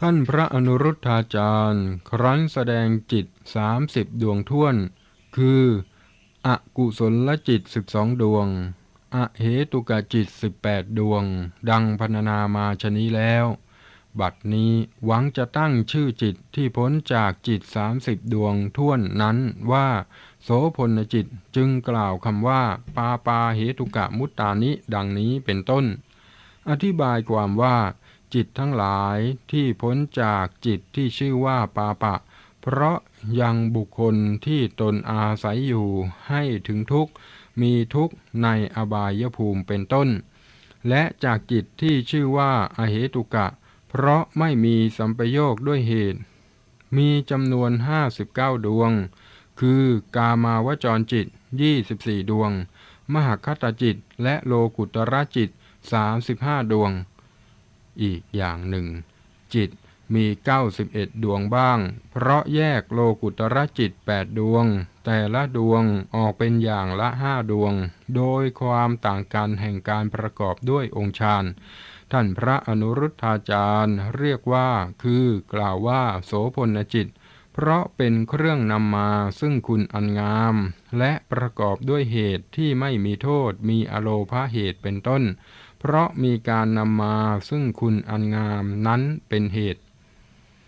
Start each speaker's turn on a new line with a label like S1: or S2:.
S1: ท่านพระอนุรุทธาจารย์ ครั้นแสดงจิตสามสิบดวงท่วน คืออกุศลจิตสิบสองดวง อเหตุกจิตสิบแปดดวง ดังพรรณนามาชนี้แล้ว บัดนี้หวังจะตั้งชื่อจิตที่พ้นจากจิตสามสิบดวงท่วนนั้นว่า โสพลจิตจึงกล่าวคำว่า ปาปาเหตุกะมุตตานิดังนี้เป็นต้น อธิบายความว่า จิตทั้งหลายที่พ้นจากจิตที่ชื่อว่าปาปะ เพราะยังบุคคลที่ตนอาศัยอยู่ให้ถึงทุกข์ มีทุกข์ในอบายภูมิเป็นต้น และจากจิตที่ชื่อว่าอเหตุกะ เพราะไม่มีสัมปโยคด้วยเหตุ มีจำนวน 59 ดวง คือกามาวจรจิต 24 ดวง มหคตจิตและโลกุตระจิต 35 ดวง อีกอย่างหนึ่ง จิตมี 91 ดวงบ้าง เพราะแยกโลกุตระจิต 8 ดวง แต่ละดวงออกเป็นอย่างละห้าดวง โดยความต่างกันแห่งการประกอบด้วยองค์ฌานท่านพระอนุรุทธาจารย์เรียกว่าคือกล่าวว่าโสพลจิต เพราะเป็นเครื่องนำมาซึ่งคุณอันงาม และประกอบด้วยเหตุที่ไม่มีโทษมีอโลภาเหตุเป็นต้น เพราะมีการนำมาซึ่งคุณอันงามนั้นเป็นเหตุ